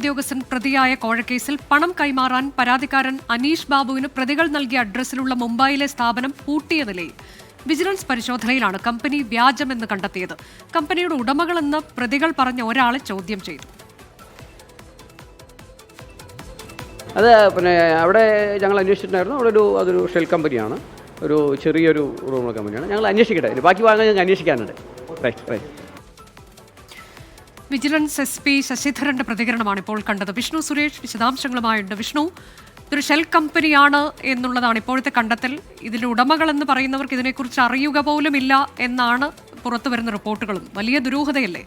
ഉദ്യോഗസ്ഥൻ പ്രതിയായ കോഴക്കേസിൽ പണം കൈമാറാൻ പരാതിക്കാരൻ അനീഷ് ബാബുവിന് പ്രതികൾ നൽകിയ അഡ്രസ്സിലുള്ള മുംബൈയിലെ സ്ഥാപനം പൂട്ടിയ നിലയിൽ വിജിലൻസ് പരിശോധനയിലാണ് കമ്പനി വ്യാജമെന്ന് കണ്ടെത്തിയത്. കമ്പനിയുടെ ഉടമകളെന്ന് പ്രതികൾ പറഞ്ഞ ഒരാളെ ചോദ്യം ചെയ്തു. അത് പിന്നെ അവിടെ ഞങ്ങൾ അന്വേഷിച്ചിട്ടുണ്ടായിരുന്നു. അവിടെ ഒരു അതൊരു ഷെൽ കമ്പനിയാണ്. ഒരു ചെറിയൊരു റൂമുള്ള കമ്പനിയാണ്. ഞങ്ങൾ അന്വേഷിക്കട്ടെ. ബാക്കി വാങ്ങാൻ ഞങ്ങൾ അന്വേഷിക്കാനുണ്ട്. Right right. Vigilance S P ശശിധരന്റെ പ്രതികരണമാണ് ഇപ്പോൾ കണ്ടത്. വിഷ്ണു സുരേഷ് വിശദാംശങ്ങളുമായുണ്ട്. വിഷ്ണു ഇതൊരു ഷെൽ കമ്പനിയാണ് എന്നുള്ളതാണ് ഇപ്പോഴത്തെ കണ്ടെത്തൽ. ഇതിന്റെ ഉടമകൾ എന്ന് പറയുന്നവർക്ക് ഇതിനെക്കുറിച്ച് അറിയുക പോലും ഇല്ല എന്നാണ് പുറത്തു വരുന്ന റിപ്പോർട്ടുകളും. വലിയ ദുരൂഹതയല്ലേ?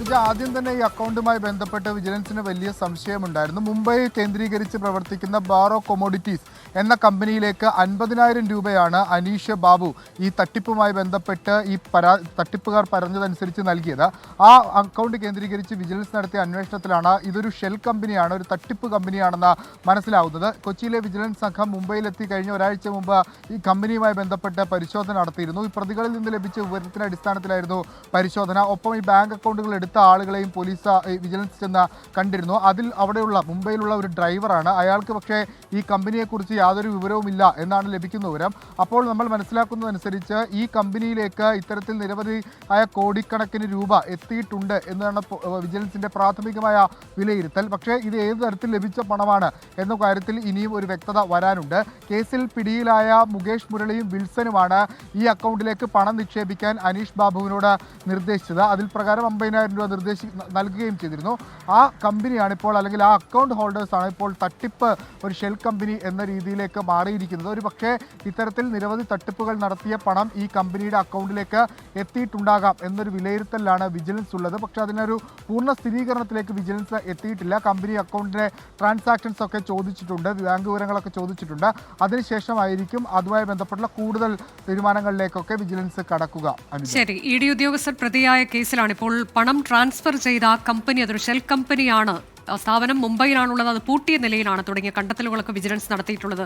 അനുജ ആദ്യം തന്നെ ഈ അക്കൗണ്ടുമായി ബന്ധപ്പെട്ട് വിജിലൻസിന് വലിയ സംശയമുണ്ടായിരുന്നു. മുംബൈ കേന്ദ്രീകരിച്ച് പ്രവർത്തിക്കുന്ന ബാറോ കൊമോഡിറ്റീസ് എന്ന കമ്പനിയിലേക്ക് അൻപതിനായിരം രൂപയാണ് അനീഷ് ബാബു ഈ തട്ടിപ്പുമായി ബന്ധപ്പെട്ട് ഈ പരാ തട്ടിപ്പുകാർ പറഞ്ഞതനുസരിച്ച് നൽകിയത്. ആ അക്കൗണ്ട് കേന്ദ്രീകരിച്ച് വിജിലൻസ് നടത്തിയ അന്വേഷണത്തിലാണ് ഇതൊരു ഷെൽ കമ്പനിയാണ് ഒരു തട്ടിപ്പ് കമ്പനിയാണെന്ന് മനസ്സിലാവുന്നത്. കൊച്ചിയിലെ വിജിലൻസ് സംഘം മുംബൈയിലെത്തി കഴിഞ്ഞ ഒരാഴ്ച മുമ്പ് ഈ കമ്പനിയുമായി ബന്ധപ്പെട്ട് പരിശോധന നടത്തിയിരുന്നു. ഈ പ്രതികളിൽ നിന്ന് ലഭിച്ച വിവരത്തിന്റെ അടിസ്ഥാനത്തിലായിരുന്നു പരിശോധന. ഒപ്പം ഈ ബാങ്ക് അക്കൗണ്ടുകൾ എടുത്ത ആളുകളെയും പോലീസ് വിജിലൻസ് ചെന്ന് കണ്ടിരുന്നു. അതിൽ അവിടെയുള്ള മുംബൈയിലുള്ള ഒരു ഡ്രൈവറാണ് അയാൾക്ക് പക്ഷേ ഈ കമ്പനിയെക്കുറിച്ച് യാതൊരു വിവരവുമില്ല എന്നാണ് ലഭിക്കുന്ന വിവരം. അപ്പോൾ നമ്മൾ മനസ്സിലാക്കുന്നതനുസരിച്ച് ഈ കമ്പനിയിലേക്ക് ഇത്തരത്തിൽ നിരവധി ആയ കോടിക്കണക്കിന് രൂപ എത്തിയിട്ടുണ്ട് എന്നാണ് വിജിലൻസിന്റെ പ്രാഥമികമായ വിലയിരുത്തൽ. പക്ഷേ ഇത് ഏത് തരത്തിൽ ലഭിച്ച പണമാണ് എന്ന കാര്യത്തിൽ ഇനിയും ഒരു വ്യക്തത വരാനുണ്ട്. കേസിൽ പിടിയിലായ മുകേഷ് മുരളിയും വിൽസനുമാണ് ഈ അക്കൗണ്ടിലേക്ക് പണം നിക്ഷേപിക്കാൻ അനീഷ് ബാബുവിനോട് നിർദ്ദേശിച്ചത്. അതിൽ പ്രകാരം അമ്പതിനായിരം രൂപ നിർദ്ദേശി നൽകുകയും ചെയ്തിരുന്നു. ആ കമ്പനിയാണ് ഇപ്പോൾ അല്ലെങ്കിൽ ആ അക്കൗണ്ട് ഹോൾഡേഴ്സാണ് ഇപ്പോൾ തട്ടിപ്പ് ഒരു ഷെൽ കമ്പനി എന്ന രീതിയിലേക്ക് മാറിയിരിക്കുന്നത്. ഒരു പക്ഷേ ഇത്തരത്തിൽ നിരവധി തട്ടിപ്പുകൾ നടത്തിയ പണം ഈ കമ്പനിയുടെ അക്കൗണ്ടിലേക്ക് എത്തിയിട്ടുണ്ടാകാം എന്നൊരു വിലയിരുത്തലാണ് വിജിലൻസ് ഉള്ളത്. പക്ഷേ അതിനൊരു പൂർണ സ്ഥിരീകരണത്തിലേക്ക് വിജിലൻസ് എത്തിയിട്ടില്ല. കമ്പനി അക്കൗണ്ടിലെ ട്രാൻസാക്ഷൻസ് ഒക്കെ ചോദിച്ചിട്ടുണ്ട് ബാങ്ക് വിവരങ്ങളൊക്കെ ചോദിച്ചിട്ടുണ്ട്. അതിനുശേഷമായിരിക്കും അതുമായി ബന്ധപ്പെട്ടുള്ള കൂടുതൽ തീരുമാനങ്ങളിലേക്കൊക്കെ വിജിലൻസ് കടക്കുക ശരി. ഇ ഡി ഉദ്യോഗസ്ഥർ പ്രതിയായ കേസിലാണ് ഇപ്പോൾ പണം ട്രാൻസ്ഫർ ചെയ്ത ആ കമ്പനി അതൊരു ഷെൽ കമ്പനിയാണ്. സ്ഥാപനം മുംബൈയിലാണുള്ളത്. അത് പൂട്ടിയ നിലയിലാണ് തുടങ്ങിയ കണ്ടെത്തലുകളൊക്കെ വിജിലൻസ് നടത്തിയിട്ടുള്ളത്.